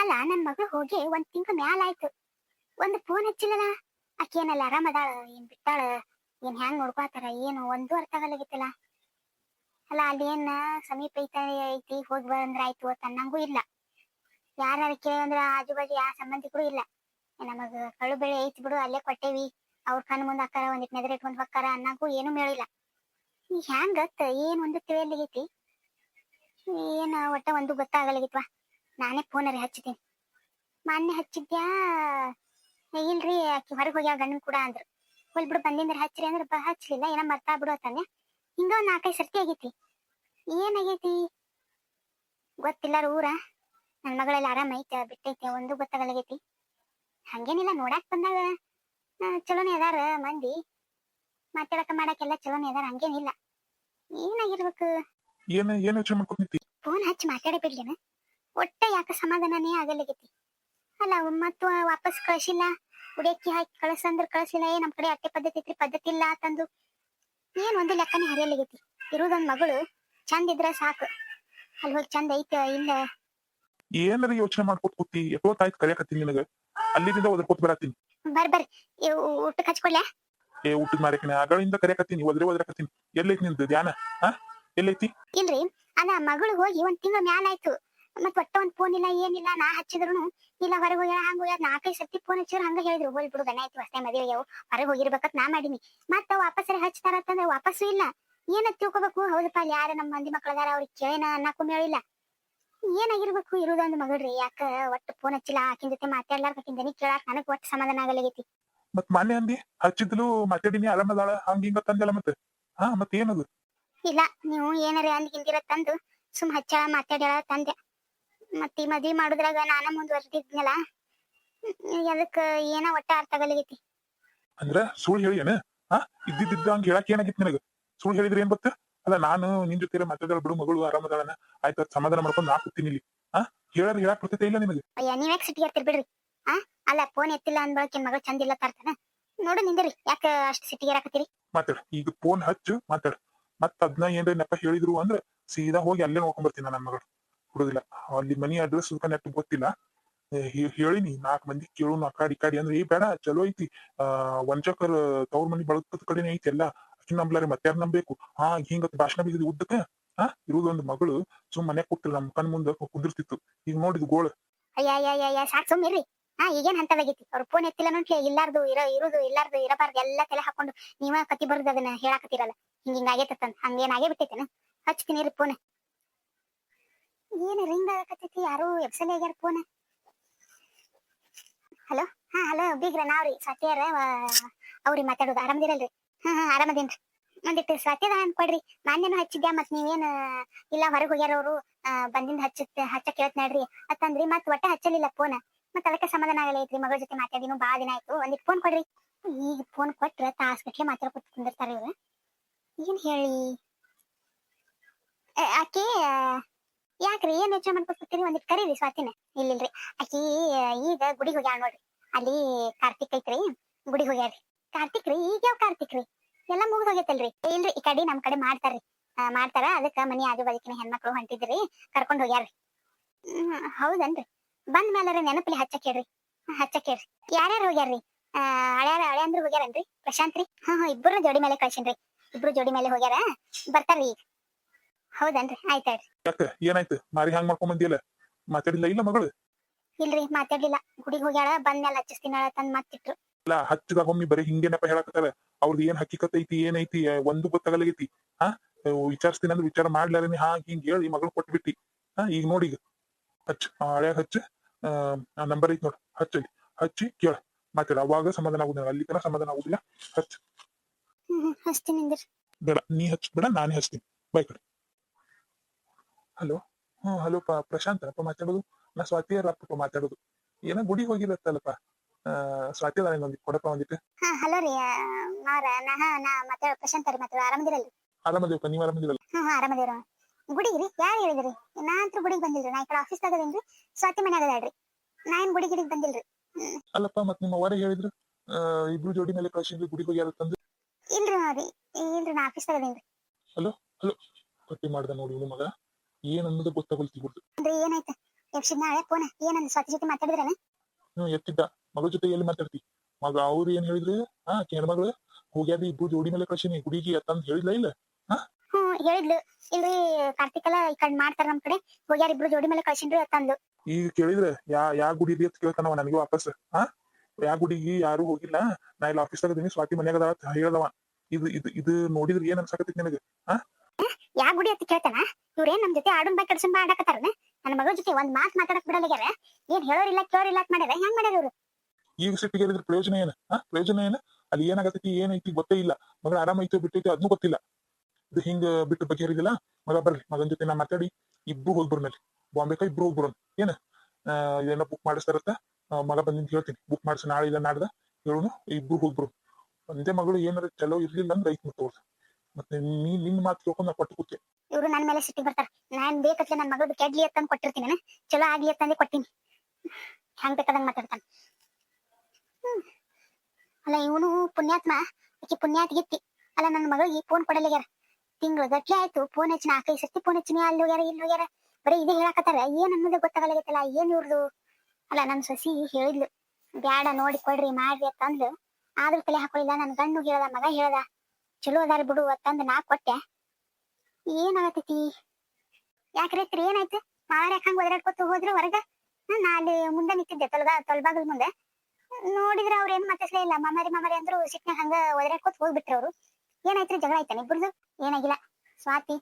ಅಲ್ಲ, ನನ್ ಮಗಳು ಹೋಗಿ ಒಂದ್ ತಿಂಗಳ ಮ್ಯಾಲ ಆಯ್ತು. ಒಂದ್ ಫೋನ್ ಹಚ್ಚಿಲ್ಲಲ್ಲ ಆಕಿ ಏನಲ್ಲ ಆರಾಮ್ ಅದಾಳ ಏನ್ ಬಿಟ್ಟಾಳ, ಏನ್ ಹ್ಯಾಂಗ್ ನೋಡ್ಕೊತಾರ ಏನು, ಒಂದು ಅರ್ಥ ಆಗಲಾಗಿತ್ತಲ್ಲ ಅಲ್ಲ ಅಲ್ಲಿ ಏನ್ ಸಮೀಪ ಐತ, ಐತಿ, ಹೋಗಿ ಬಂದ್ರ ಆಯ್ತು ಅಂತ ಅನ್ನಂಗೂ ಇಲ್ಲ. ಯಾರು ಕೇಳಂದ್ರ ಆಜು ಬಾಜು ಯಾವ ಸಂಬಂಧಿಕರು ಇಲ್ಲ. ನಮಗ ಕಳು ಬೆಳೆ ಐತಿ ಬಿಡು, ಅಲ್ಲೇ ಕೊಟ್ಟೇವಿ. ಅವ್ರ ಕಣ್ ಮುಂದ್ ಹಾಕಾರ ಒಂದಿಟ್ ನೆದ್ರ ಇಟ್ಕೊಂಡ್ ಹೊಕ್ಕಾರ ಅನ್ನಂಗೂ ಏನು ಮೇಳಿಲ್ಲ. ಈ ಹ್ಯಾಂಗತ್ ಏನ್ ಒಂದು ತಿಳಿಯಲಾಗೈತಿ ಏನ ಒಟ್ಟ ಒಂದು ಗೊತ್ತಾಗಲಾಗಿತ್ವಾ ನಾನೇ ಫೋನರಿ ಹಚ್ಚಿದ್ದೀನಿ. ಮೊನ್ನೆ ಹಚ್ಚಿದ್ಯಾ? ಇಲ್ರಿ ಆಕಿ ಹೊರಗೆ ಹೋಗ್ಯಾವ ಗಂಡನ್ ಕೂಡ ಅಂದ್ರು. ಹೋಲ್ ಬಿಡು ಬಂದಿಂದ್ರ ಹಚ್ಚ್ರಿ ಅಂದ್ರೆ. ಬ ಹಚ್ಲಿಲ್ಲ ಏನೋ ಮರ್ತಾ ಬಿಡು ಅಂತಾನೆ. ಹಿಂಗ ಒಂದ್ ನಾಲ್ಕೈದು ಸರ್ತಿ ಆಗೈತಿ. ಏನಾಗೈತಿ ಗೊತ್ತಿಲ್ಲ ಊರ. ನನ್ ಮಗಳಲ್ಲಿ ಆರಾಮ ಐತೆ ಬಿಟ್ಟೈತೆ ಒಂದು ಗೊತ್ತಾಗಲಾಗೈತಿ ಹಂಗೇನಿಲ್ಲ ನೋಡಾಕ್ ಬಂದಾಗ ಚಲೋನೇ ಅದಾರ ಮಂದಿ. ಮಾತಾಡಕ ಮಾಡಕ್ಕೆಲ್ಲ ಚಲೋನೇ ಅದಾರ ಹಂಗೇನಿಲ್ಲ. ಏನಾಗಿರ್ಬೇಕು? ಏನ್ ಏನ್ ಯೋಚನೆ ಮಾಡ್ಕೊತಿ ಫೋನ್ ಹಚ್ಚಿ ಮಾತಾಡೇ ಬಿಡ್ಲೇನ ಒಟ್ಟ ಯಾಕ ಸಮಾಧಾನನೇ ಆಗಲಾಗೈತಿ ಅಲ್ಲ ಮತ್ತು ವಾಪಸ್ ಕಳ್ಸಿಲ್ಲ ಉಡಕ್ಕಿ ಹಾಕಿ ಕಳ್ಸಂದ್ರ ಕಳ್ಸಿಲ್ಲ ಏ ನಮ್ ಕಡೆ ಅಟ್ಟೆ ಪದ್ಧತಿ ಐತ್ರಿ ಪದ್ಧತಿ ಇಲ್ಲ ಅಂತಂದು ಏನ್ ಒಂದು ಲೆಕ್ಕನೇ ಹರಿಯಲಾಗೈತಿ ಇರುದೊಂದ್ ಮಗಳು ಚಂದ ಇದ್ರ ಸಾಕು. ಅಲ್ಲಿ ಹೋಗಿ ಚಂದ ಐತ ಇಲ್ಲ? ಏನಾರ ಯೋಚನೆ ಮಾಡ್ಕೊತ ಕೂತಿ ಎಷ್ಟೊತ್ತಾಯ್ತು ಕರೆಯಕತ್ತೀನಿ ನಿನಗ. ಅಲ್ಲಿದಿಂದ ಒದರ್ಕೋತ್ ಬರತ್ತೀನಿ ಬರ್ ಬರ್ ಊಟಕ್ಕೆ ಹಚ್ಕೊಳ್ಯಾ ಏ ಊಟದ ಮಾರಕಿನ ಆಗಳಿಂದ ಕರೆಯಕತ್ತೀನಿ ಒದ್ರೆ ಒದ್ರಕತ್ತೀನಿ. ಎಲ್ಲೈತಿ ನಿಂದು ಧ್ಯಾನ ಹಾ ಎಲ್ಲೈತಿ? ಇಲ್ರಿ ಅಲ್ಲ ಮಗಳು ಹೋಗಿ ಒಂದ್ ತಿಂಗಳ ಮ್ಯಾಲ ಆಯ್ತು. ಮತ್ ಒಟ್ಟ ಒಂದ್ ಫೋನ್ ಇಲ್ಲ ಏನಿಲ್ಲ ನಾ ಹಚ್ಚಿದ್ರು ಇಲ್ಲ ಹೊರಗೆ ಹೋಗ್ಯಾರ ಹಂಗ ಹೋಗ್ಯಾರ ನಾಲ್ಕೈದು ಸರ್ತಿ ಫೋನ್ ಹಚ್ಚಿದ್ರು ಹಂಗ ಹೇಳಿದ್ರು ಹೋಗಿ ಬಿಡು ಗಣ ಆಯ್ತು ಅಷ್ಟೇ ಮದುವೆ ಆಗ್ಯಾವು ಹೊರಗೆ ಹೋಗಿರ್ಬೇಕಂತ ನಾ ಮಾಡೀನಿ. ಮತ್ತ ವಾಪಸ್ ಹಚ್ತಾರ ಅಂತಂದ್ರೆ ವಾಪಸ್ಸು ಇಲ್ಲ. ಏನ ತಿಳ್ಕೊಬೇಕು ಹೌದಪ್ಪ ಅಲ್ಲಿ ಯಾರ ನಮ್ಮ ಮಂದಿ ಮಕ್ಳದಾರ ಅವ್ರಿಗೆ ಕೇಳಿನ ಅನ್ನಕ್ಕೂ ಹೇಳಿಲ್ಲ ಏನಾಗಿರ್ಬೇಕು ಇರುದೊಂದು ಮಗಳ್ರಿ ಯಾಕ ಒಟ್ಟು ಫೋನ್ ಹಚ್ಚಿಲ್ಲ ಆಕಿನ ಜೊತೆ ಮಾತಾಡ್ಲಾರ್ಕ ಆಕಿನ ದನಿ ಕೇಳಾಕ ನನಗ್ ಒಟ್ಟು ಸಮಾಧಾನ ಆಗಲಾಗೈತಿ ಮತ್ ಮಾನ್ಯ ಅಂದಿ ಹಚ್ಚಿದ್ಲು ಮಾತಾಡಿನಿ ಆರಾಮದಾಳ ಹಂಗ ಹಿಂಗ ತಂದಲ್ಲ ಮತ್ತೆ ಹಾ ಮತ್ತೇನದು ಏನದು? ಇಲ್ಲ ನೀವು ಏನಾರ ಅಂದ್ ಹಿಂದಿರ ತಂದು ಸುಮ್ ಹಚ್ಚಾಳ ಮಾತಾಡ್ಯಾಳ ತಂದೆ. ಮತ್ ಈ ಮದ್ವಿ ಮಾಡುದ್ರಾಗ ನಾನ ಮುಂದುವರ್ದಿದ್ನಲ್ಲ ಅದಕ್ಕ ಏನ ಒಟ್ಟ ಅರ್ಥ ಆಗಲಿಗೈತಿ? ಅಂದ್ರ ಸುಳ್ಳು ಹೇಳಿ ಏನ ಹಾ ಇದ್ದಿದ್ದ ಹಂಗ ಹೇಳಕ್ ಏನಾಗಿತ್ತು ನಿನಗ? ಸುಳ್ಳು ಹೇಳಿದ್ರೆ ಏನ್ ಗೊತ್ತ? ಅಲ್ಲ ನಾನು ನಿನ್ ಜೊತೆ ಮಾತಾಡಲ್ ಬಿಡು ಮಗಳು ಆರಾಮದಾಳನ ಆಯ್ತು ಸಮಾಧಾನ ಮಾಡ್ಕೊಂಡು ನಾ ಕೂತೀನಿ ಇಲ್ಲಿ. ಹಾ ಹೇಳಾರ ಹೇಳಕ್ ಬರ್ತೈತೆ ಇಲ್ಲ ನಿಮಗೆ ಅಯ್ಯ ನೀವ್ಯಾಕ್ ಸಿಟಿ ಹತ್ತಿರ ಬಿಡ್ರಿ? ಆ ಅಲ್ಲ ಫೋನ್ ಎತ್ತಿಲ್ಲ ಅಂದ್ ಬಳಕೆ ಮಗಳು ಚಂದ ಇಲ್ಲ ತರ್ತಾನ ನೋಡು ನಿಂದ್ರಿ ಯಾಕ ಅಷ್ಟು ಸಿಟಿಗೆ ಇರಾಕತ್ತೀರಿ ಮಾತಾಡ ಈಗ ಫೋನ್ ಹಚ್ಚು ಮಾತಾಡ. ಮತ್ತ ಅದ್ನ ಏನ್ರ ನೆಪ ಹೇಳಿದ್ರು ಅಂದ್ರ ಸೀದಾ ಹೋಗಿ ಅಲ್ಲೇ ನೋಡ್ಕೊಂಡ್ ಬರ್ತೀನಿ ನನ್ನ ಮಗಳು ಹುಡುದಿಲ್ಲ ಅಲ್ಲಿ ಮನಿ ಅಡ್ರೆಸ್ ಕನೆಕ್ಟ್ ಗೊತ್ತಿಲ್ಲ. ಹೇಳಿನಿ, ನಾಲ್ಕು ಮಂದಿ ಕೇಳು ಅಕಾಡಿ ಕಾಡಿ ಅಂದ್ರೆ, ಏ, ಬೇಡ, ಚಲೋ ಐತಿ. ಆ ವಂಚಕರ್ ತವ್ರ ಮನಿ ಬಳಕದ ಕಡೆನೇ ಐತಿ ಎಲ್ಲ. ಅಕ್ಕಿ ಮತ್ತೆ ಯಾರು ನಂಬೇಕು ಹಾ, ಹಿಂಗ ಭಾಷಣ ಬಿದ್ದಿದ್ ಉದ್ದಕ್ಕ, ಹಾ ಇರುದೊಂದು ಮಗಳು ಸುಮ್ ಮನೆ ಕೊಟ್ಟಿಲ್ಲ, ನಮ್ ಕಣ್ ಮುಂದ ಕುದಿರ್ತಿತ್ತು ಈಗ ನೋಡಿದ್ ಗೋಳ. ಅಯ್ಯ ಸಾಕ್ ಸುಮ್ಮಿರ್ರಿ ಹಾ, ಈಗೇನ್ ಹಂತವಾಗೈತಿ ಅವ್ರ ಫೋನ್ ಎತ್ತಿಲ್ಲ ನೋಡ್ಲಿ ಇಲ್ಲಾರ್ದು, ಇರೋ, ಇರುದು, ಇಲ್ಲಾರ್ದು, ಇರಬಾರ್ದು, ಎಲ್ಲಾ ತಲೆ ಹಾಕೊಂಡು ನೀವ ಕತಿ ಬರ್ದು ಅದನ್ನ ಹೇಳಾಕತ್ತಿರಲ್ಲ. ಹಿಂಗ ಹಿಂಗ ಆಗೈತಂತ, ಹಂಗೇನ್ ಆಗೇ ಬಿಟ್ಟೈತೇನ? ಹಚ್ತೀನಿ ರೀ ಫೋನ್ ಏನ್ ರಿಂಗ್ ಆಗಕತ್ತೈತಿ? ಯಾರು ಎಬ್ಸಲೆ ಆಗ್ಯಾರ ಫೋನ್ ಹಲೋ ಹಾ ಹಲೋ ಬೀಗ್ರ, ನಾವ್ರಿ. ಸತ್ಯಾರ ಅವ್ರಿ ಮಾತಾಡೋದು. ಆರಾಮದಿರಲ್ರಿ ಹಾ ಹಾ, ಆರಾಮದೇನ್ರಿ. ಒಂದಿಟ್ಟು ಸತ್ಯದ ಅನ್ಕೊಡ್ರಿ ಮಾನ್ಯನು ಹಚ್ಚಿದ್ಯಾ ಮತ್ ನೀವೇನ್, ಇಲ್ಲ ಹೊರಗೆ ಹೋಗ್ಯಾರ ಅವ್ರು? ಬಂದಿಂದ ಹಚ್ಚತ್ ಹಚ್ಚ ಕೇಳತ್ ನಡ್ರಿ. ಅಂತಂದ್ರಿ ಮತ್ ಒಟ್ಟ ಹಚ್ಚಲಿಲ್ಲ ಫೋನ್ ಮತ್ ಅದಕ್ಕೆ ಸಮಾಧಾನ ಆಗಲೈತ್ರಿ. ಮಗಳ ಜೊತೆ ಮಾತಾಡಿನೂ ಬಾ ದಿನ ಆಯ್ತು. ಒಂದಿಟ್ಟು ಫೋನ್ ಕೊಡ್ರಿ. ಈಗ ಫೋನ್ ಕೊಟ್ರ ತಾಸ್ ಗಟ್ಲೆ ಮಾತಾಡ್ಕೊತ ಇವ್ರ. ಏನ್ ಹೇಳಿ? ಆಕಿ? ಯಾಕ್ರಿ ಏನ್ ಯೋಚನೆ ಮಾಡ್ಕೊತೀರಿ ಕೂತೀರಿ ಒಂದಿಟ್ ಕರೀರಿ ಸ್ವಾತಿನ. ಇಲ್ಲಿಲ್ರಿ. ಆ, ಈಗ ಗುಡಿಗೆ ಹೋಗ್ಯಾಳ ನೋಡ್ರಿ. ಅಲ್ಲಿ ಕಾರ್ತಿಕ್ ಐತ್ರಿ. ಗುಡಿಗೆ ಹೋಗ್ಯಾಳ್ರಿ. ಕಾರ್ತಿಕ್ ರೀ ಈಗ ಯಾವ ಕಾರ್ತಿಕ್ ರೀ? ಎಲ್ಲ ಮುಗಿದ್ ಹೋಗೈತಲ್ರಿ. ಇಲ್ರಿ ಈ ಕಡೆ ನಮ್ ಕಡೆ ಮಾಡ್ತಾರ್ರಿ. ಮಾಡ್ತಾರ. ಅದಕ್ಕ ಮನಿ ಆಜು ಬಾಜುಕಿನ ಹೆಣ್ಮಕ್ಳು ಹೊಂಟಿದ್ರಿ. ಕರ್ಕೊಂಡ್ ಹೋಗ್ಯಾರ್ರಿ ಹೌದನ್ರಿ. ಬಂದ್ ಮೇಲೆ ನೆನಪಲ್ಲಿ ಹಚ್ಚಕ್ ಹೇಳ್ರಿ ಹಚ್ಚಕ್ ಹೇಳ್ರಿ ಯಾರ್ಯಾರು ಹೋಗ್ಯಾರ್ರಿ? ಹಳ್ಯಾರ ಹಳೆ ಅಂದ್ರ ಹೋಗ್ಯಾರನ್ರಿ? ಪ್ರಶಾಂತ್ ರೀ? ಹಾ ಹಾ ಇಬ್ಬರು ಜೋಡಿ ಮೇಲೆ ಕಳ್ಸಿನ್ರಿ. ಇಬ್ರು ಜೋಡಿ ಮೇಲೆ ಹೋಗ್ಯಾರ. ಬರ್ತಾರ್ರಿ ಈಗ. ಹೌದನ್ರಿ ಆಯ್ತಾಯ್ರಿ ಯಾಕೆ ಏನಾಯ್ತು? ಮಾರಿ ಹಂಗ್ ಮಾಡ್ಕೊಂಡ್ ಬಂದಿಲ್ಲ ಮಾತಾಡಿಲ್ಲ ಇಲ್ಲ ಮಗಳು? ಇಲ್ರಿ ಮಾತಾಡ್ಲಿಲ್ಲ. ಗುಡಿಗೆ ಹೋಗ್ಯಾಳ ಬಂದ್ ಮೇಲೆ ಹಚ್ಚಿಸ್ತೀನ ತಂದ್ ಮತ್ತಿಟ್ರು ಇಲ್ಲ ಹಚ್ಚದಾಗ ಒಮ್ಮೆ ಬರೀ ಹಿಂಗೇನಪ್ಪ ನೆಪ ಹೇಳಕತ್ತಾರ? ಅವ್ರದ್ದು ಏನ್ ಹಕ್ಕಿಕತ್ ಐತಿ ಏನೈತಿ ಒಂದು ಗೊತ್ತಾಗಲಾಗೈತಿ ಹಾ? ವಿಚಾರಿಸ್ತೀನಿ ಅಂದ್ರೆ ವಿಚಾರ ಮಾಡ್ಲಾರೇನಿ ಹಾ ಹಿಂಗ್ ಹೇಳಿ ಮಗಳು ಕೊಟ್ಬಿಟ್ಟಿ. ಹಾ ಈಗ ನೋಡಿ ಈಗ. ಹಚ್ಚ ಹಳ್ಯಾಗ ಹಚ್ಚ ಆ ನಂಬರ್ ಐತಿ ನೋಡಿ. ಹಚ್ಚಲಿ ಹಚ್ಚಿ ಕೇಳ. ಮಾತಾಡ. ಅವಾಗ ಸಮಾಧಾನ ಆಗುದಿಲ್ಲ. ಅಲ್ಲಿ ತನಕ ಸಮಾಧಾನ ಆಗುದಿಲ್ಲ. ಹಚ್ಚ. ಬೇಡ ನೀ ಹಚ್ಚ ಬೇಡ ನಾನೇ ಹಚ್ತೀನಿ. ಬಾಯ್ ಕಡೆ. ಹಲೋ? ಹ್ಮ್ ಹಲೋ ಪ್ರಶಾಂತ್ ಅಪ್ಪ ಮಾತಾಡೋದು. ನಾ ಸ್ವಾತಿ ಅಲ್ಲಪ್ಪ ಮಾತಾಡೋದು. ಏನೋ ಗುಡಿ ಹೋಗಿರತ್ತಲ್ಲಪ್ಪ. ಸ್ವಾತಿ ಅದ ಒಂದಿಟ್ಟು ಕೊಡಪ್ಪ ಒಂದಿಟ್ಟು ಹಾ ಹಲೋ ರೀ ಮಾರ ನಾ ಹಾ ನಾ ಮಾತಾಡ ಪ್ರಶಾಂತ್ ರೀ ಮಾತಾಡ ಆರಾಮದಿರಲ್ರಿ ಆರಾಮದಿರಪ್ಪ ನೀವ್ ಆರಾಮದಿರಲ್ಲ? ಹಾ ಹಾ ಆರಾಮದಿರ ಗುಡಿಗೆ ರೀ ಯಾರು ಹೇಳಿದ್ರಿ? ನಾ ಅಂತೂ ಗುಡಿಗೆ ಬಂದಿಲ್ರಿ ನಾ ಈ ಕಡೆ ಆಫೀಸ್ ತಗದೇನ್ರಿ ಸ್ವಾತಿ ಮನ್ಯಾಗ ಅದಾಳ್ರಿ. ನಾ ಏನ್ ಗುಡಿ ಗಿಡಿಗೆ ಬಂದಿಲ್ರಿ? ಅಲ್ಲಪ್ಪ ಮತ್ ನಿಮ್ಮ ಅವರೇ ಹೇಳಿದ್ರು ಇಬ್ರು ಜೋಡಿ ಮೇಲೆ ಕಳ್ಸಿದ್ವಿ ಗುಡಿಗೆ ಹೋಗ್ಯಾರ ತಂದು. ಇಲ್ರಿ ಮಾರಿ ಇಲ್ರಿ ನಾ ಆಫೀಸ್ ಹಲೋ ಪಟ್ಟಿ ಮಾಡ್ದ ನೋಡಿ ನಿಮ್ಮ ಮಗ. ಏನ್ ಅನ್ನೋದು ಗೊತ್ತಾಗಲ್ತಿ ಬಿಡ್ತು ಅಂದ್ರೆ ಏನಾಯ್ತು? ಯಕ್ಷಿದ್ ನಾಳೆ ಫೋನ್ ಏನಂದ್ ಸ್ವಾತಿ ಜೊತೆ ಮಾತಾಡಿದ್ರಲ್ಲ ಹ್ಮ್ ಎತ್ತಿದ್ದ. ಮಗಳ ಜೊತೆ ಎಲ್ಲಿ ಮಾತಾಡ್ತಿ? ಮಗ ಅವ್ರು ಏನ್ ಹೇಳಿದ್ರು? ಹಾ ಹೆಣ್ಮಗಳು ಹೋಗ್ಯಾದ ಇಬ್ಬರು ಜೋಡಿ ಮೇಲೆ ಕಳ್ಸಿನಿ. ಹುಡುಗಿ ಅಂತಂದ್ ಹೇಳಿದ್ಲ ಇಲ್ಲ? ಹ್ಮ್ ಹೇಳಿದ್ಲು. ಇಲ್ರಿ ಕಾರ್ತಿಕಲ್ಲ ಈ ಕಡೆ ಮಾಡ್ತಾರ ನಮ್ ಕಡೆ. ಹೋಗ್ಯಾರ ಇಬ್ರು ಜೋಡಿ ಮೇಲೆ ಕಳ್ಸಿನ್ರಿ ಅಂತಂದ್ಲು ಈಗ ಕೇಳಿದ್ರೆ ಯಾ ಯಾ ಗುಡಿ ಅಂತ ಕೇಳ್ತಾನವ ನನಗೆ ವಾಪಸ್. ಹಾ? ಯಾ ಗುಡಿಗೆ ಯಾರು ಹೋಗಿಲ್ಲ. ನಾ ಇಲ್ಲಿ ಆಫೀಸ್ದಾಗ ಇದೀನಿ. ಸ್ವಾತಿ ಮನ್ಯಾಗ ಅದ ಅಂತ ಹೇಳ್ದವ. ಇದು ಇದು ಇದು ನೋಡಿದ್ರೆ ಏನ್ ಅನ್ಸಾಕತ್ತೈತಿ ನಿನಗೆ? ಯಾ ಗುಡಿ ಅಂತ ಕೇಳ್ತಾನ? ಇವ್ರೇನ್ ನಮ್ ಜೊತೆ ಆಡುನ್ ಬಾ ಕಡ್ಸನ್ ಬಾ ಆಡಕತ್ತಾರನ? ನನ್ನ ಮಗಳ ಜೊತೆ ಒಂದ್ ಮಾತ್ ಮಾತಾಡಕ್ ಬಿಡಲ್ಲಾಗ್ಯಾರ ಏನ್ ಹೇಳೋರಿಲ್ಲ ಕೇಳೋರಿಲ್ಲ ಮಾಡ್ಯಾರ? ಹೆಂಗ್ ಮಾಡ್ಯಾರ ಇವ್ರು? ಈಗ ಸಿಟ್ಟಿಗೆ ಹೇಳಿದ್ರೆ ಪ್ರಯೋಜನ ಏನ? ಹಾ ಪ್ರಯೋಜನ ಏನ? ಅಲ್ಲಿ ಏನಾಗತೈತಿ ಏನೈತಿ ಗೊತ್ತೇ ಇಲ್ಲ. ಮಗಳ ಆರಾಮ್ ಐತೋ ಬಿಟ್ಟೈತಿ ಅದನ್ನೂ ಗೊತ್ತಿಲ್ಲ. ಇದು ಹಿಂಗ ಬಿಟ್ಟು ಬಗೆಹರಿದಿಲ್ಲ ಮಗ ಬರ್ರಿ ಮಗನ ಜೊತೆ ನಾ ಮಾತಾಡಿ ಇಬ್ರು ಹೋಗಿ ಬಾಂಬೆ ಕೈ ಇಬ್ರು ಹೋಗಿ ಬರೋಣ. ಏನ? ಇದೆಲ್ಲ ಬುಕ್ ಮಾಡಿಸ್ತಾರತ್ತ? ಆ, ಮಗ ಬಂದಿಂತ ಹೇಳ್ತೀನಿ. ಬುಕ್ ಮಾಡಿಸಿ ನಾಳೆ ಇಲ್ಲ ನಾಡ್ದ ಹೇಳುನು ಇಬ್ರು ಹೋಗಿ ಬರೋಣ. ಒಂದೇ ಮಗಳು ಏನಾರ ಚಲೋ ಇರ್ಲಿಲ್ಲ ಅಂದ್ರೆ ಐತ್ ಮತ್ತೆ ಮತ್ತೆ ನೀ ನಿನ್ ಮಾತು ಕೇಳ್ಕೊಂಡು ಕೊಟ್ಟು ಕೂತೆ ಇವ್ರು ನನ್ ಮೇಲೆ ಸಿಟ್ಟಿ ಬರ್ತಾರ. ನಾನ್ ಬೇಕತ್ಲೆ ನನ್ ಮಗಳದ್ದು ಕೆಡ್ಲಿ ಅಂತ ಕೊಟ್ಟಿರ್ತೀನಿ ಚಲೋ ಆಗ್ಲಿ ಅಂತಂದೆ ಕೊಟ್ಟಿನಿ ಹೆಂಗ್ ಬೇಕಾದಂಗ್ ಮಾತಾಡ್ತಾನ. ಅಲ್ಲ, ಇವನು ಪುಣ್ಯಾತ್ಮ, ಆಕಿ ಪುಣ್ಯಾತ್ಗಿತ್ತಿ ಅಲ್ಲ ನನ್ನ ಮಗಳಿಗೆ ಫೋನ್ ಕೊಡಲಿಗ್ಯಾರ ತಿಂಗಳು ಗಟ್ಲೆ ಆಯ್ತು. ಫೋನ್ ಹಚ್ಚಿ ಆಕೈ ಸರ್ತಿ ಫೋನ್ ಹಚ್ಚಿನಿ, ಅಲ್ಲಿ ಹೋಗ್ಯಾರ ಇಲ್ಲಿ ಹೋಗ್ಯಾರ ಬರೀ ಇದೇ ಹೇಳಕತ್ತಾರ. ಏನ್ ಅನ್ನೋದು ಗೊತ್ತಾಗಲಾಗೈತಲ್ಲ, ಏನ್ ಇವ್ರದು? ಅಲ್ಲ, ನನ್ ಸೊಸಿ ಹೇಳಿದ್ಲು. ಬ್ಯಾಡ, ನೋಡಿ ಕೊಡ್ರಿ, ಮಾಡ್ರಿ ಅಂತ ಆದ್ರೂ ತಲೆ ಹಾಕೊಳ್ಳಿಲ್ಲ ನನ್ ಗಂಡು ಹೇಳ್ದ, ಮಗ ಹೇಳ್ದ. ಚಲೋ ಅದಾರ ಬಿಡು ಅಂತಂದ್ ನಾ ಕೊಟ್ಟೆ. ಏನಾಗತೈತಿ? ಯಾಕ್ರೆ ಐತ್ರಿ ಏನಾಯ್ತು? ಮಾರ ಯಾಕಂಗ್ ಒದರಾಡ್ಕೊತ ಹೋದ್ರು ಹೊರಗ? ನಾ ಅಲ್ಲಿ ಮುಂದೆ ನಿಂತಿದ್ದೆ, ತೊಲ್ಗ, ತೊಲ್ಬಾಗಲ್ ಮುಂದೆ. ನೋಡಿದ್ರ ಅವ್ರ ಏನ್ ಮಾತಾಡ್ಲೇ ಇಲ್ಲ. ಮಾಮಾರಿ ಮಾಮಾರಿ ಅಂದ್ರು ಸಿಟ್ನಾಗ ಹಂಗ ಒದರಾಡ್ಕೊತ ಹೋಗ್ಬಿಟ್ರ ಅವ್ರು. ಏನಾಯ್ತ್ರಿ ಜಗಳ ಆಯ್ತಾನೆ ಇಬ್ಬರದು ಏನಾಗಿಲ್ಲ. ಸ್ವಾತಿ,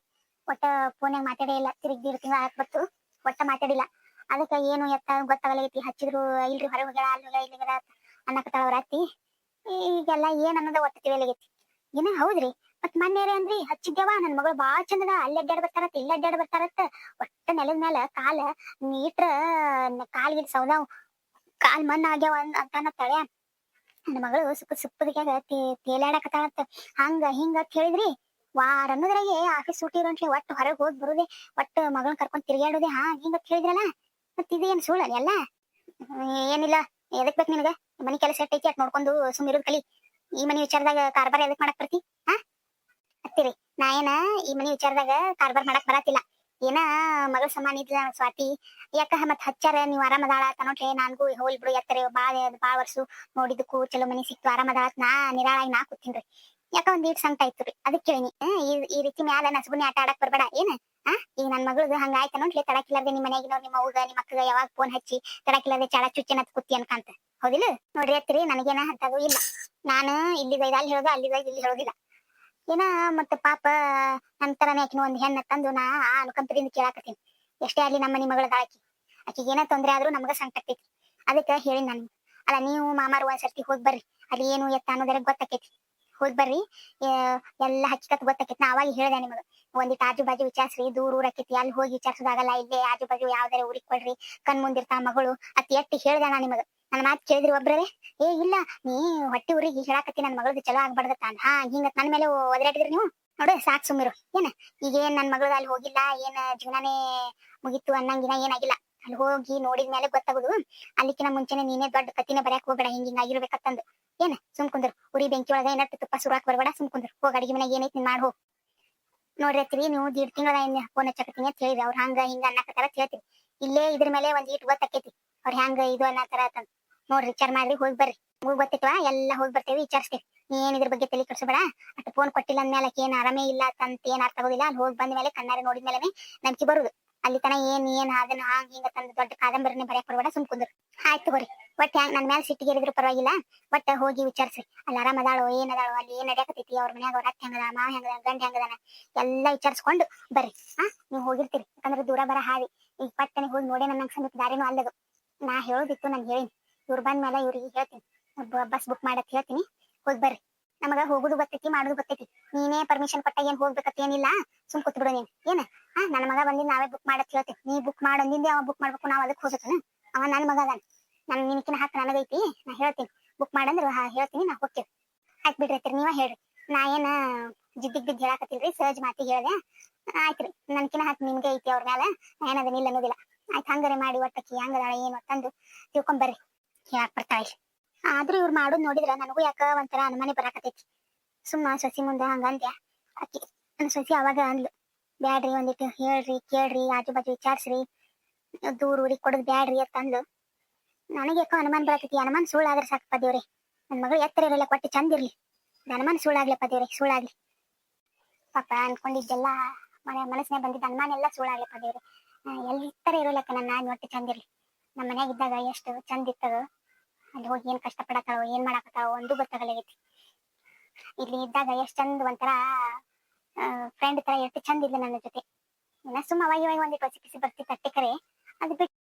ಒಟ್ಟ ಫೋನ್ಯಾಗ ಮಾತಾಡೇ ಇಲ್ಲ. ತಿರುಗಿ ದೀಡ್ ತಿಂಗಳ ಹಾಕ್ ಬತ್ತು ಒಟ್ಟ ಮಾತಾಡಿಲ್ಲ. ಅದಕ್ಕೆ ಏನು ಎತ್ತ ಗೊತ್ತಾಗಲೈತಿ ಹಚ್ಚಿದ್ರು, ಇಲ್ರಿ ಹೊರಗೆ ಹೋಗ್ಯಾಳ, ಅಲ್ಲಿ ಇಲ್ಲಿ ಅನ್ನಕತ್ತಾಳ ಅವ್ರ ಅತ್ತಿ. ಈಗೆಲ್ಲ ಏನ್ ಅನ್ನೋದ ಒಟ್ಟ ತಿಳಿಯಲಾಗೈತಿ. ಏನ ಹೌದ್ರಿ ಮತ್ ಮೊನ್ನೆರೆ ಅಂದ್ರಿ ಹಚ್ಚಿದ್ದೇವ, ನನ್ ಮಗಳು ಬಾಳ ಚಂದದ, ಅಲ್ಲಿ ಅಡ್ಡಾಡ್ ಬರ್ತಾರತ್ತ ಇಲ್ಲಿ ಅಡ್ಡಾಡ್ ಬರ್ತಾರತ್ತ ಒಟ್ಟ ನೆಲದ ಮ್ಯಾಲ ಕಾಲ ನೀಟ್ರ ಕಾಲ್ಗಿಡ್ ಸೌದಾವ್, ಕಾಲ್ ಮಣ್ಣ ಆಗ್ಯಾವ ಅಂತ ತಳ್ಯ ನನ್ನ ಮಗಳು ಸುಕ್ಕ ಸುಪ್ಪದಕ್ಯಾಗ ತೇಲಾಡಕತ್ತಾಳತ್ತ ಹಂಗ ಹಿಂಗ ಅಂತ ಹೇಳಿದ್ರಿ. ವಾರ ಅನ್ನೋದ್ರಾಗೆ ಆಫೀಸ್ ಸೂಟಿ ಇರೋಂಟ್ಲಿ ಒಟ್ಟು ಹೊರಗೆ ಹೋಗಿ ಬರುದೆ, ಒಟ್ಟು ಮಗಳನ್ನ ಕರ್ಕೊಂಡ್ ತಿರ್ಗಾಡೋದೇ ಹಾ, ಹಿಂಗ ಅಂತ ಹೇಳಿದ್ರಲ್ಲ ಮತ್ ಇದೇನ್ ಸುಳ್ಳ ಎಲ್ಲ ಏನಿಲ್ಲ, ಎದಕ್ ಬೇಕು ನಿನಗ? ಮನಿ ಕೆಲಸ ಐತಿ, ಅಟ್ ನೋಡ್ಕೊಂಡು ಸುಮ್ಮಿರೋದ್ ಕಲಿ. ಈ ಮನಿ ವಿಚಾರದಾಗ ಕಾರ್ಬಾರ್ ಎದಕ್ ಮಾಡಕ್ ಬರ್ತಿ? ಹಾ? ನಾ ಏನ ಈ ಮನಿ ವಿಚಾರದಾಗ ಕಾರ್ಬಾರ್ ಮಾಡಕ್ ಬರತ್ತಿಲ್ಲ. ಏನ ಮಗಳ ಸಮಾನ ಇದ್ಲ ಸ್ವಾತಿ, ಯಾಕ ಮತ್ ಹಚ್ಚಾರ ನೀವ್ ಆರಾಮದಾಳ ತನೋಟ್ಲೆ ನನ್ಗೂ ಹೋಲ್ ಬಿಡು ಎತ್ತರ ಬಾಳ ಬಾಳ ವರ್ಷ ನೋಡಿದಕ್ಕೂ ಚಲೋ ಮನಿ ಸಿಕ್ತು ಆರಾಮದಾಳ ನಾ ನಿರಾಳಾಗಿ ನಾ ಕೂತೀನ್ರಿ. ಯಾಕ ಒಂದ್ ಈಟ್ ಸಂಕಟ ಆಯ್ತು ರೀ ಅದಕ್ಕೆ ಕೇಳಿನಿ ಈ ರೀತಿ ಮ್ಯಾಲ ನಸಗುನಿ ಆಟ ಆಡಕ್ ಬರ್ಬೇಡ, ಏನ? ಈಗ ನನ್ ಮಗಳದು ಹಂಗ ಆಯ್ತ ನೋಡ್ಲಿ ತಡಕಿಲ್ಲದೆ ನಿಮ್ ಮನೆಯಾಗಿನವ್ರು ನಿಮ್ಮ ಅವ್ಗ ನಿಮ್ಮ ಅಕ್ಕಗ ಯಾವಾಗ ಫೋನ್ ಹಚ್ಚಿ ತಡಕಿಲ್ಲದೆ ಚಾಳ ಚುಚ್ಚನ ಕೂತಿ ಅನ್ಕಂತ. ಹೌದಿಲ್ಲ ನೋಡ್ರಿ ಅತ್ತಿರಿ, ನನಗೇನ ಅಂತದು ಇಲ್ಲ. ನಾನು ಇಲ್ಲಿ ಅಲ್ಲಿ ಹೇಳೋದು ಅಲ್ಲಿ ಇಲ್ಲಿ ಹೇಳೋದಿಲ್ಲ. ಏನ ಮತ್ತ ಪಾಪ ನನ್ ತರನೇ ಆಕಿನ ಒಂದ್ ಹೆಣ್ಣ ತಂದು ನಾ ಆ ಅನುಕಂಪದಿಂದ ಕೇಳಾಕತ್ತೀನಿ. ಎಷ್ಟೇ ಅಲ್ಲಿ ನಮ್ಮ ನಿಮ್ಮ ಮಗಳ ದಾಳಕಿ ಆಕಿಗೆ ಏನ ತೊಂದ್ರೆ ಆದ್ರೂ ನಮ್ಗ ಸಂಕಟ ಆಗ್ತೈತಿ ಅದಕ್ಕ ಹೇಳಿ ನಾನು. ಅಲ್ಲ ನೀವು ಮಾಮಾರು ಒಂದ್ ಸರ್ತಿ ಹೋಗ್ ಬರ್ರಿ. ಅಲ್ಲಿ ಏನು ಎತ್ತ ಅನ್ನೋದರ ಗೊತ್ತಾಕೈತಿ ಹೋಗ್ ಬರ್ರಿ. ಎಲ್ಲ ಹಚ್ಚಿಕತ್ ಗೊತ್ತಾಕೈತಿ. ನಾ ಅವಾಗ ಹೇಳ್ದೆ ನಿಮಗ. ಒಂದಿಟ್ಟು ಆಜು ಬಾಜು ವಿಚಾರಿಸ್ರಿ, ದೂರ ಊರ್ ಆಕೈತಿ. ಅಲ್ಲಿ ಹೋಗಿ ವಿಚಾರಿಸೋದಾಗಲ್ಲ, ಇಲ್ಲೇ ಆಜು ಬಾಜು ಯಾವ್ದಾರ ಊರಿಗೆ ಕೊಡ್ರಿ. ಕಣ್ ಮುಂದಿರ್ತಾ ಮಗಳು. ಅತಿ ಎಟ್ಟಿ ಹೇಳ್ದೆ ನಾ ನಿಮಗ. ನನ್ನ ಮಾತು ಕೇಳಿದ್ರಿ ಒಬ್ರೇ ಏ, ಇಲ್ಲ. ನೀ ಹೊಟ್ಟಿ ಊರಿಗೆ ಹೇಳಾಕತ್ತಿ ನನ್ನ ಮಗಳದು ಚಲೋ ಆಗ್ಬಾರ್ದತ್ತ ಅಂದ್. ಹಾ, ಹಿಂಗ ನನ್ನ ಮೇಲೆ ಒದರಾಡಿದ್ರಿ ನೀವು? ನೋಡು, ಸಾಕ್ ಸುಮ್ಮಿರು ಏನ? ಈಗ ಏನ್ ನನ್ನ ಮಗಳದ ಅಲ್ಲಿ ಹೋಗಿಲ್ಲ, ಏನ್ ಜೀವನಾನೇ ಮುಗಿತು ಅನ್ನಂಗಿನ ಏನಾಗಿಲ್ಲ. ಅಲ್ಲಿ ಹೋಗಿ ನೋಡಿದ ಮೇಲೆ ಗೊತ್ತಾಗುದು ಅಲ್ಲಿಕಿನ ಮುಂಚೆನೆ ನೀನೇ ದೊಡ್ಡ ಕತ್ತಿನ ಬರ್ಯಾಕ್ ಹೋಗ್ಬೇಡ, ಹಿಂಗ ಹಿಂಗ ಆಗಿರ್ಬೇಕತ್ತಂದು. ಏನ? ಸುಮ್ ಕುಂದ್ರು. ಉರಿ ಬೆಂಕಿ ಒಳಗ ಏನಟ್ಟು ತುಪ್ಪ ಸುರಾಕ್ ಬರ್ಬೇಡ, ಸುಮ್ ಕುಂದ್ರು. ಹೋಗ್ ಅಡಿಗೆ ಮನೆಗೆ ಏನೈತಿ ನೀನ್ ಮಾಡಿ ಹೋಗಿ. ನೋಡ್ರಿ ಅತ್ತಿರಿ ನೀವು ದೀಡ್ ತಿಂಗಳ ಫೋನ್ ಹಚ್ಚಕತ್ತೀನಿ ಅಂತ ಹೇಳಿದ್ರಿ ಅವ್ರ ಹಂಗ ಹಿಂಗ ಅನ್ನಕತ್ತಾರ ಹೇಳ್ತೀವಿ. ಇಲ್ಲೇ ಇದ್ರ ಮೇಲೆ ಒಂದ್ ಈಟ್ ಗೊತ್ತಾಕೈತಿ. ಅವ್ರ ಹೆಂಗ ಇದು ಅನ್ನತಾರ ಅಂತಂದ್ ನೋಡ್ರಿ, ವಿಚಾರ ಮಾಡ್ರಿ, ಹೋಗಿ ಬರ್ರಿ. ಹೋಗಿ ಬರ್ತಿತ್ವಾ ಎಲ್ಲ ಹೋಗಿ ಬರ್ತೇವಿ, ವಿಚಾರಿಸ್ತೇವೆ. ಏನ್ ಇದ್ರ ಬಗ್ಗೆ ತಲೆ ಕಟ್ಸಬೇಡ ಅಟ್ ಫೋನ್ ಕೊಟ್ಟಿಲ್ಲ ಅಂದ್ಮೇಲೆ ಮೇಲೆ ಏನ್ ಆರಾಮೇ ಇಲ್ಲ ಅಂತ ಏನ್ ಅರ್ಥ ಆಗೋದಿಲ್ಲ. ಅಲ್ಲಿ ಹೋಗಿ ಬಂದ ಮೇಲೆ ಕಣ್ಣಾರೆ ನೋಡಿದ ಮೇಲೆ ನಂಬಿಕೆ ಬರುದು. ಅಲ್ಲಿ ತನ ಏನ್ ಏನ್ ಅದನ್ನ ಹಾಂಗ್, ಹಿಂಗ ತಂದು ದೊಡ್ಡ ಕಾದಂಬರಿನ ಬರ್ಯಾಕ್ ಬರ್ಬೇಡ ಸುಮ್ ಕುಂದ್ರು. ಆಯ್ತು ಬರ್ರಿ ಒಟ್ಟ ಹ್ಯಾಂಗ್, ನನ್ ಮೇಲೆ ಸಿಟ್ಟಿಗೆ ಇರಿದ್ರು ಪರವಾಗಿಲ್ಲ. ಒಟ್ಟ ಹೋಗಿ ವಿಚಾರಿಸ್ರಿ. ಅಲ್ಲಿ ಆರಾಮ ಅದಾಳು, ಏನ್ ಅದಾಳು, ಅಲ್ಲಿ ಏನ್ ನಡೆಯಕತ್ತೈತಿ, ಅವ್ರ ಮನ್ಯಾಗ ಅವ್ರ ಅತ್ತೆ ಹೆಂಗದ ಮಾವ ಹೆಂಗದ ಗಂಡ ಹೆಂಗದಾನ ಎಲ್ಲ ವಿಚಾರಿಸ್ಕೊಂಡು ಬರ್ರಿ. ಹಾ ನೀವು ಹೋಗಿರ್ತೀರಿ. ಯಾಕಂದ್ರೆ ದೂರ ಬರ ಹಾವಿ ಈಗ ಪಟ್ಟನೆ ಹೋಗಿ ನೋಡಿ ನನ್ನ ಸಂಗತಿ ದಾರಿನೂ ಅಲ್ಲದು. ನಾ ಹೇಳೋದಿತ್ತು, ನಾನು ಹೇಳಿನಿ. ಇವ್ರು ಬಂದ ಮೇಲೆ ಇವ್ರಿಗೆ ಹೇಳ್ತೀನಿ. ಬಸ್ ಬುಕ್ ಮಾಡಕ್ ಹೇಳ್ತೀನಿ. ಹೋಗಿ ಬರ್ರಿ. ನಮಗ ಹೋಗುದು ಗೊತ್ತೈತಿ, ಮಾಡುದು ಗೊತ್ತೈತಿ. ನೀನೇ ಪರ್ಮಿಷನ್ ಕೊಟ್ಟ ಏನ್ ಹೋಗ್ಬೇಕತ್ತ ಏನಿಲ್ಲ? ಸುಮ್ ಕೂತ್ ಬಿಡು ನೀನ್. ಏನ? ಹಾ, ನನ್ನ ಮಗ ಬಂದಿ ನಾವೇ ಬುಕ್ ಮಾಡಕ್ ಹೇಳ್ತೀನಿ. ನೀ ಬುಕ್ ಮಾಡ್ ಅಂದಿಂದೆ ಅವ ಬುಕ್ ಮಾಡ್ಬೇಕು, ನಾವ್ ಅದಕ್ಕೆ ಹೋಗತ್ತನ ಅವ ನನ್ ಮಗ ಅದಾನ. ನನ್ ನಿನಕಿನ ಹಾಕ ನನಗೈತಿ. ನಾ ಹೇಳ್ತೀನಿ. ಬುಕ್ ಮಾಡಂದ್ರ ಹೇಳ್ತೀನಿ, ನಾ ಹೋಗ್ತೀವಿ ಆಯ್ತ್ ಬಿಡ್ರಿ ನೀವ ಹೇಳ್ರಿ. ನಾ ಏನ ಜಿದ್ದಿಗ್ ಬಿದ್ದು ಹೇಳಾಕತ್ತಿಲ್ರಿ? ಸಹಜ ಮಾತಿ ಹೇಳ್ದೆ. ಆಯ್ತ್ರಿ ನನ್ಕಿನ ಹಾಕಿ ನಿಮ್ಗೆ ಐತಿ ಅವ್ರ ಮ್ಯಾಲ. ನಾ ಏನದ ನಿಲ್ಲ ಅನ್ನೋದಿಲ್ಲ. ಆಯ್ತು, ಹಂಗಾರೆ ಮಾಡಿ ಒಟ್ಟಕ್ಕಿ, ಹಂಗದಾಳ, ಏನು ತಂದು ತಿಳ್ಕೊಂಡ್ ಬರ್ರಿ. ಯಾಕೆ ಬರ್ತಾ ಇಲ್ಲ? ಆದ್ರೂ ಇವ್ರು ಮಾಡೋದ್ ನೋಡಿದ್ರ ನನಗೂ ಯಾಕ ಒಂಥರ ಅನುಮಾನ ಬರಾಕತೈತಿ ಸುಮ್ಮ ಸಸಿ ಮುಂದೆ ಹಂಗ ಅಂದ್ಯ? ಅಕ್ಕಿ ನನ್ನ ಸಸಿ ಅವಾಗ ಅಂದ್ಲು, ಬ್ಯಾಡ್ರಿ ಒಂದಿಟ್ಟು ಹೇಳ್ರಿ, ಕೇಳ್ರಿ ಆಜು ಬಾಜು ವಿಚಾರಿಸ್ರಿ, ದೂರ ಊರಿಗೆ ಕೊಡೋದು ಬ್ಯಾಡ್ರಿ ಅಂತ ಅಂದ್ಲು. ನನಗೆ ಯಾಕೋ ಅನುಮಾನ ಬರತೈತಿ ಅನುಮಾನ ಸುಳ್ಳಾದ್ರೆ ಸಾಕಪ್ಪ ಪದೇವ್ರಿ ನನ್ನ ಮಗಳು ಎತ್ತರ ಇರಲ್ಲ, ಕೊಟ್ಟು ಚಂದ ಇರ್ಲಿ. ಅನುಮಾನ ಸುಳ್ಳಾಗ್ಲಪ್ಪ ದೇವ್ರಿ, ಸುಳ್ಳಾಗ್ಲಿ. ಪಾಪ ಅನ್ಕೊಂಡಿದ್ದೆಲ್ಲ ಮನೆ ಮನಸ್ಸಿನ ಬಂದಿದ್ದ ಅನುಮಾನ ಎಲ್ಲ ಸುಳ್ಳಾಗ್ಲಪ್ಪ ಪದೇವ್ರಿ ಎಲ್ಲಿ ತರ ಇರೋಲಕ್ಕ ನನ್ನ ನಾನು ಒಟ್ಟು ಚಂದ ಇರ್ಲಿ. ನಮ್ಮ ಮನ್ಯಾಗ ಇದ್ದಾಗ ಎಷ್ಟು ಚಂದ ಇತ್ತದು. ಅಲ್ಲಿ ಹೋಗಿ ಏನ್ ಕಷ್ಟ ಪಡತ್ತಾವ ಏನ್ ಮಾಡಾಕತ್ತಾವ ಒಂದು ಗೊತ್ತಾಗಲಾಗೈತಿ ಇಲ್ಲಿ ಇದ್ದಾಗ ಎಷ್ಟ್ ಚಂದ ಒಂಥರ ಫ್ರೆಂಡ್ ತರ ಎಷ್ಟು ಚಂದ ಇಲ್ಲ ನನ್ನ ಜೊತೆ. ಇನ್ನ ಸುಮ್ಮ ಅವಾಗ ಇವಾಗ ಒಂದಿಟ್ಟು ಹೊಸಿ ಪಿಸಿ ಬರ್ತಿತ್ತು ಅಟ್ಟೆ ಕರೆ. ಅದು ಬಿಟ್ಟು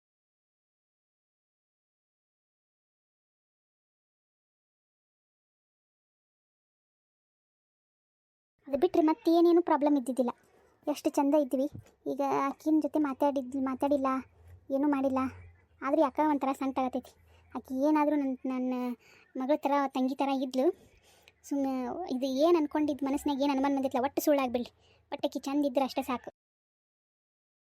ಅದು ಬಿಟ್ರೆ ಮತ್ತೇನೇನು ಪ್ರಾಬ್ಲಮ್ ಇದ್ದಿದ್ದಿಲ್ಲ. ಎಷ್ಟು ಚಂದ ಇದ್ವಿ. ಈಗ ಆಕಿನ ಜೊತೆ ಮಾತಾಡಿದ್ ಮಾತಾಡಿಲ್ಲ, ಏನೂ ಮಾಡಿಲ್ಲ. ಆದ್ರೆ ಯಾಕ ಒಂಥರ ಸಂಕಟ ಆಗತೈತಿ ಆಕಿ ಏನಾದರೂ ನನ್ನ ನನ್ನ ಮಗಳ ಥರ ತಂಗಿ ಥರ ಇದ್ಲು. ಸುಮ್ಮನೆ ಇದು ಏನು ಅನ್ಕೊಂಡಿದ್ದು ಮನಸ್ಸಿನಾಗ ಏನು ಅನುಮಾನ ಬಂದಿತ್ತಲ್ಲ ಒಟ್ಟು ಸುಳ್ಳಾಗಬೇಡಿ ಒಟ್ಟು ಆಕಿ ಚಂದ ಇದ್ರೆ ಅಷ್ಟೇ ಸಾಕು.